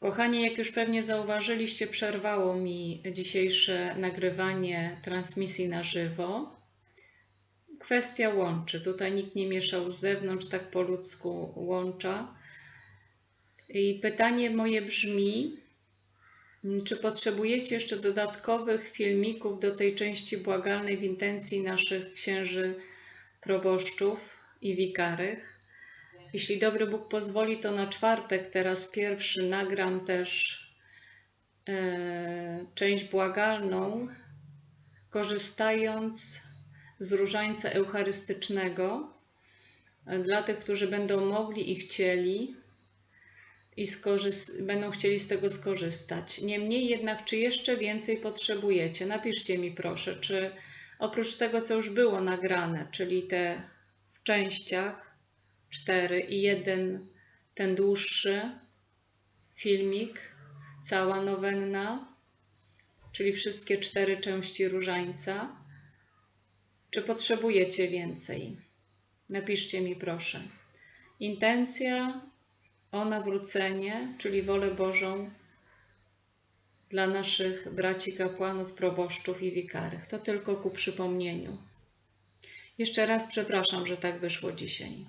Kochani, jak już pewnie zauważyliście, przerwało mi dzisiejsze nagrywanie transmisji na żywo. Kwestia łączy. Tutaj nikt nie mieszał z zewnątrz, tak po ludzku łącza. I pytanie moje brzmi, czy potrzebujecie jeszcze dodatkowych filmików do tej części błagalnej w intencji naszych księży proboszczów i wikarych? Jeśli dobry Bóg pozwoli, to na czwartek, teraz pierwszy, nagram też e, część błagalną, korzystając z różańca eucharystycznego e, dla tych, którzy będą mogli i chcieli i będą chcieli z tego skorzystać. Niemniej jednak, czy jeszcze więcej potrzebujecie? Napiszcie mi proszę, czy oprócz tego, co już było nagrane, czyli te w częściach, cztery i jeden ten dłuższy filmik, cała nowenna, czyli wszystkie cztery części różańca. Czy potrzebujecie więcej? Napiszcie mi proszę. Intencja o nawrócenie, czyli wolę Bożą dla naszych braci kapłanów, proboszczów i wikarych. To tylko ku przypomnieniu. Jeszcze raz przepraszam, że tak wyszło dzisiaj.